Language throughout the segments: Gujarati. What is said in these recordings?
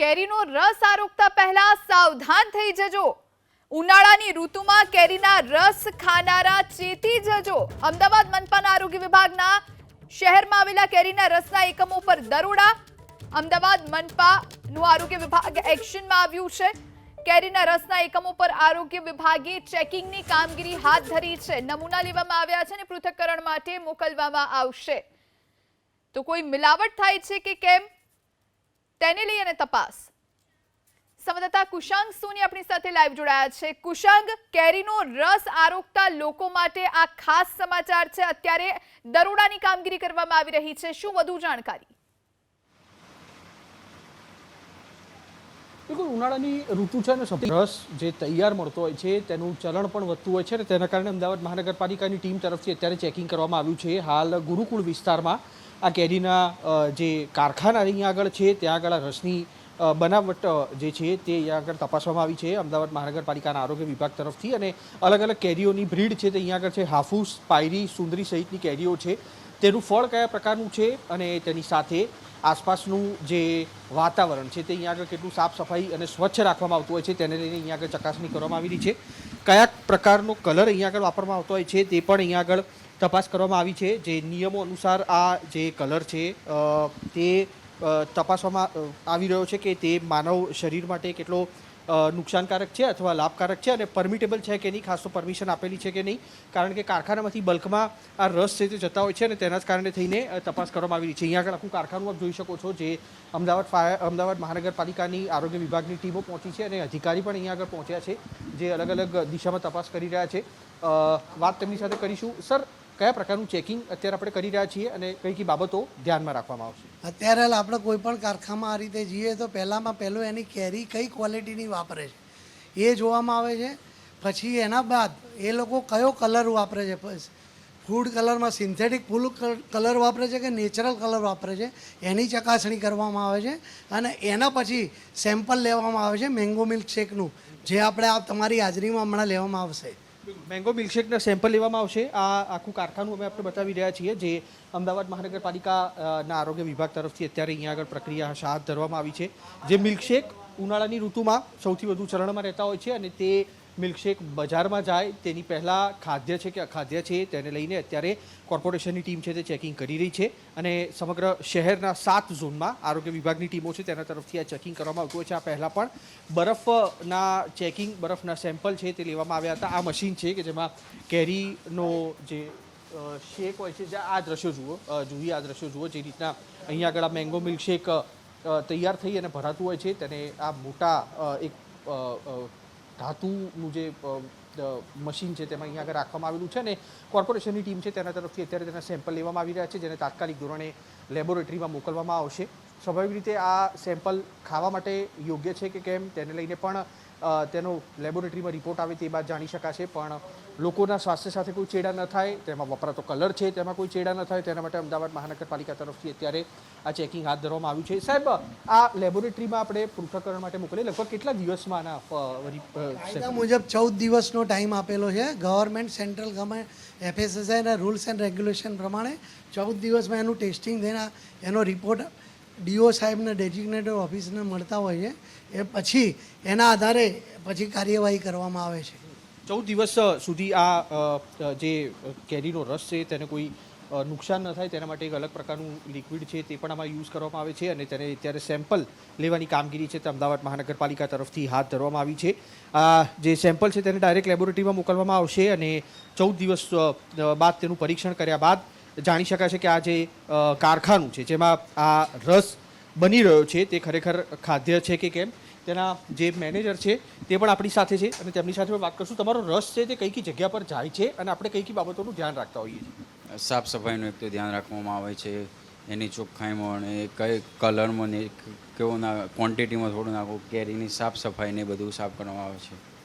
કેરીનો રસ આરોગતા પહેલા સાવધાન થઈ જજો. ઉનાળાની ઋતુમાં કેરીના રસ ખાનારા ચેતી જજો. અમદાવાદ મનપાના આરોગ્ય વિભાગના શહેરમાં આવેલા કેરીના રસના એકમો પર દરોડા. અમદાવાદ મનપાનું આરોગ્ય વિભાગ એક્શનમાં આવ્યું છે. કેરીના રસના એકમો પર આરોગ્ય વિભાગે ચેકિંગની કામગીરી હાથ ધરી છે. નમૂના લેવામાં આવ્યા છે અને પૃથ્થકરણ માટે મોકલવામાં આવશે. તો કોઈ મિલાવટ થાય છે કે કેમ? તેને લઈ અને તપાસ. સંવાદદાતા કુશાંગ સોની આપણી સાથે લાઈવ જોડાયા છે. કુશાંગ, કેરીનો રસ આરોગતા લોકો માટે આ ખાસ સમાચાર છે. અત્યારે દરોડાની કામગીરી કરવામાં આવી રહી છે. શું વધુ જાણકારી? બિલકુલ, ઉનાળાની ઋતુ છે ને સૌથી રસ જે તૈયાર મળતો હોય છે, તેનું ચલણ પણ વધતું હોય છે અને તેના કારણે અમદાવાદ મહાનગરપાલિકાની ટીમ તરફથી અત્યારે ચેકિંગ કરવામાં આવ્યું છે. હાલ ગુરુકુળ વિસ્તારમાં આ કેરીના જે કારખાના અહીંયા આગળ છે, ત્યાં આગળ રસની બનાવટ જે છે તે અહીંયા આગળ તપાસવામાં આવી છે અમદાવાદ મહાનગરપાલિકાના આરોગ્ય વિભાગ તરફથી અને અલગ અલગ કેરીઓની બ્રીડ છે તે અહીંયા આગળ છે. હાફૂસ, પાયરી, સુંદરી સહિતની કેરીઓ છે. તેનું ફળ કયા પ્રકારનું છે અને તેની સાથે આસપાસનું જે વાતાવરણ છે તે અહીંયા આગળ કેટલું સાફ સફાઈ અને સ્વચ્છ રાખવામાં આવતું હોય છે તેને લઈને અહીંયા આગળ ચકાસણી કરવામાં આવી રહી છે. કયા પ્રકારનો કલર અહીંયા આગળ વાપરવામાં આવતો હોય છે તે પણ અહીંયા આગળ તપાસ કરવામાં આવી છે. જે નિયમો અનુસાર આ જે કલર છે તે તપાસવામાં આવી રહ્યો છે કે તે માનવ શરીર માટે કેટલો નુકસાનકારક છે અથવા લાભકારક છે અને પરમિટેબલ છે કે નહીં? ખાસ તો પરમિશન આપેલી છે કે નહીં? કારણ કે કારખાનામાંથી બલ્કમાં આ રસ છે તે જતા હોય છે અને તેના જ કારણે થઈને તપાસ કરવામાં આવી રહી છે. અહીંયા આગળ આખું કારખાનું આપ જોઈ શકો છો જે અમદાવાદ ફાયર, અમદાવાદ મહાનગરપાલિકાની આરોગ્ય વિભાગની ટીમો પહોંચી છે અને અધિકારી પણ અહીંયા આગળ પહોંચ્યા છે જે અલગ અલગ દિશામાં તપાસ કરી રહ્યા છે. વાત તેમની સાથે કરીશું. સર, કયા પ્રકારનું ચેકિંગ અત્યારે આપણે કરી રહ્યા છીએ અને કઈ કઈ બાબતો ધ્યાનમાં રાખવામાં આવશે? અત્યારે આપણે કોઈ પણ કારખામાં આ રીતે જઈએ તો પહેલાંમાં પહેલું એની કેરી કઈ ક્વોલિટીની વાપરે છે? એ જોવામાં આવે છે. પછી એના બાદ એ લોકો કયો કલર વાપરે છે? ફૂડ કલરમાં સિન્થેટિક ફૂલ કલર વાપરે છે કે નેચરલ કલર વાપરે છે? એની ચકાસણી કરવામાં આવે છે. અને એના પછી સેમ્પલ લેવામાં આવે છે મેંગો મિલ્ક શેકનું જે આપણે આ તમારી હાજરીમાં હમણાં લેવામાં આવશે. મેંગો મિલ્કશેકના સેમ્પલ લેવામાં આવશે. આ આખું કારખાનું અમે આપણે બતાવી રહ્યા છીએ, જે અમદાવાદ મહાનગરપાલિકાના આરોગ્ય વિભાગ તરફથી અત્યારે અહીંયા આગળ પ્રક્રિયા હાથ ધરવામાં આવી છે. જે મિલ્કશેક ઉનાળાની ઋતુમાં સૌથી વધુ ચરણમાં રહેતા હોય છે અને તે મિલ્કશેક બજારમાં જાય તેની પહેલાં ખાદ્ય છે કે અખાદ્ય છે તેને લઈને અત્યારે કોર્પોરેશનની ટીમ છે તે ચેકિંગ કરી રહી છે અને સમગ્ર શહેરના સાત ઝોનમાં આરોગ્ય વિભાગની ટીમો છે તેના તરફથી આ ચેકિંગ કરવામાં આવતું હોય છે. આ પહેલાં પણ બરફના ચેકિંગ બરફના સેમ્પલ છે તે લેવામાં આવ્યા હતા. આ મશીન છે કે જેમાં કેરીનો જે શેક હોય છે જે આ દ્રશ્યો જુઓ અ, આ દ્રશ્યો જુઓ જે રીતના અહીંયા આગળ મેંગો મિલ્કશેક તૈયાર થઈ અને ભરાતું હોય છે. તેને આ મોટા એક ધાતુનું જે મશીન છે તેમાં અહીંયા આગળ રાખવામાં આવેલું છે અને કોર્પોરેશનની ટીમ છે તેના તરફથી અત્યારે તેના સેમ્પલ લેવામાં આવી રહ્યા છે, જેને તાત્કાલિક ધોરણે લેબોરેટરીમાં મોકલવામાં આવશે. સ્વાભાવિક રીતે આ સેમ્પલ ખાવા માટે યોગ્ય છે કે કેમ તેને લઈને પણ તેનો લેબોરેટરીમાં રિપોર્ટ આવે તે બાદ જાણી શકાશે, પણ લોકોના સ્વાસ્થ્ય સાથે કોઈ ચેડા ન થાય, તેમાં વપરાતો કલર છે, તેમાં કોઈ ચેડા ન થાય, તેના માટે અમદાવાદ મહાનગરપાલિકા તરફથી અત્યારે આ ચેકિંગ હાથ ધરવામાં આવ્યું છે. સાહેબ, આ લેબોરેટરીમાં આપણે પૃથ્થકરણ માટે મોકલીએ, લગભગ કેટલા દિવસમાં આના મુજબ ચૌદ દિવસનો ટાઈમ આપેલો છે. ગવર્મેન્ટ સેન્ટ્રલ ગવર્મેન્ટ એફએસએસઆઈના રૂલ્સ એન્ડ રેગ્યુલેશન પ્રમાણે ચૌદ દિવસમાં એનું ટેસ્ટિંગ થઈને એનો રિપોર્ટ ડીઓ સાહેબને ડેઝિગ્નેટેડ ઓફિસને મળતા છે એ પછી એના આધારે પછી કાર્યવાહી કરવામાં આવે છે. ચૌદ દિવસ સુધી આ જે કેરીનો રસ છે, તેને કોઈ નુકસાન ન થાય, તેના માટે એક અલગ પ્રકારનું લિક્વિડ છે, તે પણ આમાં યુઝ કરવામાં આવે છે અને તેને અત્યારે સેમ્પલ લેવાની કામગીરી છે તે અમદાવાદ મહાનગરપાલિકા તરફથી હાથ ધરવામાં આવી છે. આ જે સેમ્પલ છે તેને ડાયરેક્ટ લેબોરેટરીમાં મોકલવામાં આવશે અને ચૌદ દિવસ બાદ તેનું પરીક્ષણ કર્યા બાદ જાણી શકાશે કે આ જે કારખાનું છે, જેમાં આ રસ બની રહ્યો છે, તે ખરેખર ખાદ્ય છે કે કેમ? તેના જે મેનેજર છે, તે પણ આપણી સાથે છે અને તેમની સાથે વાત કરશું. તમારો રસ છે તે કઈ કઈ જગ્યા પર જાય છે અને આપણે કઈ કઈ બાબતોનું ધ્યાન રાખતા હોઈએ છીએ? સાફ સફાઈનું એક તો ધ્યાન રાખવામાં આવે છે. એની ચોખ્ખાઈમાં અને કઈ કલરમાં ને કેવો ના ક્વોન્ટિટીમાં થોડું નાખવું કેરીની સાફ સફાઈ ને બધું સાફ કરવામાં આવે છે.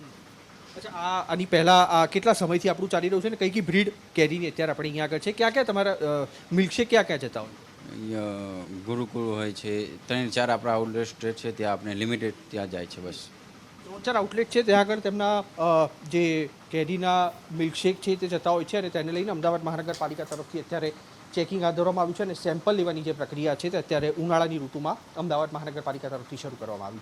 અચ્છા આ આની પહેલાં આ કેટલા સમયથી આપણું ચાલી રહ્યું છે ને કઈ કઈ બ્રીડ કેરીની અત્યારે આપણે અહીંયા આગળ છે? ક્યાં ક્યાં તમારા મિલ્કશેક ક્યાં ક્યાં જતા હોય? ગુરુકુળ હોય છે ત્રણ ચાર આપણા આઉટલેટ સ્ટેટ છે ત્યાં આપણે લિમિટેડ ત્યાં જાય છે બસ. ત્રણ ચાર આઉટલેટ છે ત્યાં આગળ તેમના જે કેરીના મિલ્કશેક છે તે જતા હોય છે અને તેને લઈને અમદાવાદ મહાનગરપાલિકા તરફથી અત્યારે ચેકિંગ હાથ ધરવામાં આવ્યું છે અને સેમ્પલ લેવાની જે પ્રક્રિયા છે તે અત્યારે ઉનાળાની ઋતુમાં અમદાવાદ મહાનગરપાલિકા તરફથી શરૂ કરવામાં આવી છે